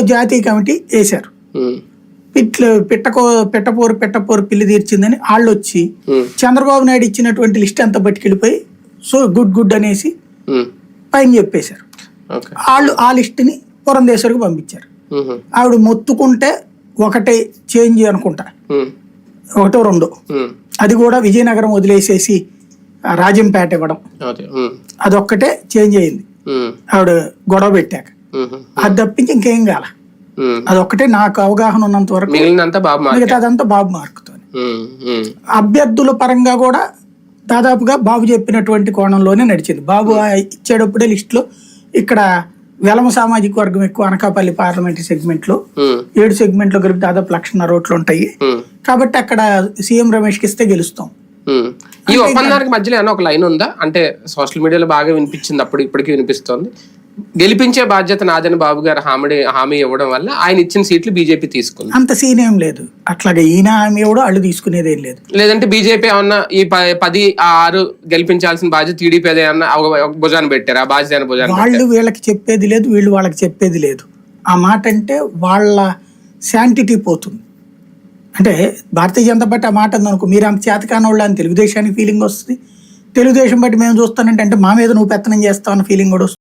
జాతీయ కమిటీ వేశారు. పిట్లు పిట్టకో పిట్టపోరు పిట్టపోరు పిల్లి తీర్చిందని వాళ్ళు వచ్చి చంద్రబాబు నాయుడు ఇచ్చినటువంటి లిస్ట్ అంతా పట్టుకెళ్ళిపోయి సో గుడ్ గుడ్ అనేసి పైన చెప్పేశారు. వాళ్ళు ఆ లిస్టుని పురంధేశ్వరికి పంపించారు. ఆవిడ మొత్తుకుంటే ఒకటే చేంజ్ అనుకుంటా. ఒకటో రెండో. అది కూడా విజయనగరం వదిలేసేసి రాజంపేట ఇవ్వడం. అదొక్కటే చేంజ్ అయింది. ఆవిడ గొడవ పెట్టాక. అది తప్పించి ఇంకేం కాల. అదొక్కటే నాకు అవగాహన ఉన్నంత వరకు మిగిలినంతా బాబు మార్కెట్ మిగతా అదంతా బాబు మార్కుతో అభ్యర్థుల పరంగా కూడా దాదాపుగా బాబు చెప్పినటువంటి కోణంలోనే నడిచింది. బాబు ఇచ్చేటప్పుడే లిస్టులో ఇక్కడ వెలమ సామాజిక వర్గం ఎక్కువ అనకాపల్లి పార్లమెంటరీ సెగ్మెంట్లో ఉమ్, ఏడు సెగ్మెంట్లో కలిపి దాదాపు లక్షన్నర ఓట్లు ఉంటాయి. కాబట్టి అక్కడ సీఎం రమేష్కి ఇస్తే గెలుస్తాం. ఈ ఒప్పందానికి మధ్యలో ఏమన్నా ఒక లైన్ ఉందా? అంటే సోషల్ మీడియాలో బాగా వినిపించింది అప్పుడు ఇప్పటికీ వినిపిస్తోంది. గెలిపించే బాధ్యత నాదని బాబు గారు హామీ హామీ ఇవ్వడం వల్ల ఆయన ఇచ్చిన సీట్లు బీజేపీ తీసుకుంది. అంత సీన్ ఏం లేదు. అట్లాగే ఈయన ఆమె కూడా అళ్ళు తీసుకునేది ఏం లేదు. లేదంటే బీజేపీ ఏమన్నా ఈ పది ఆ ఆరు గెలిపించాల్సిన బాధ్యత టీడీపీ ఒక భుజాన్ని పెట్టారు ఆ బాధ్యత భుజాన్ని వాళ్ళు వీళ్ళకి చెప్పేది లేదు వీళ్ళు వాళ్ళకి చెప్పేది లేదు. ఆ మాట అంటే వాళ్ళ శాంటిటీ పోతుంది. అంటే భారతీయ జనతా పార్టీ ఆ మాట ఉందనుకో మీరు అంత చేతకాని వాళ్ళు అని తెలుగుదేశానికి ఫీలింగ్ వస్తుంది. తెలుగుదేశం బట్టి మేము చూస్తానంటే అంటే మా మీద నువ్వు పెత్తనం చేస్తావు అన్న ఫీలింగ్ కూడా వస్తుంది.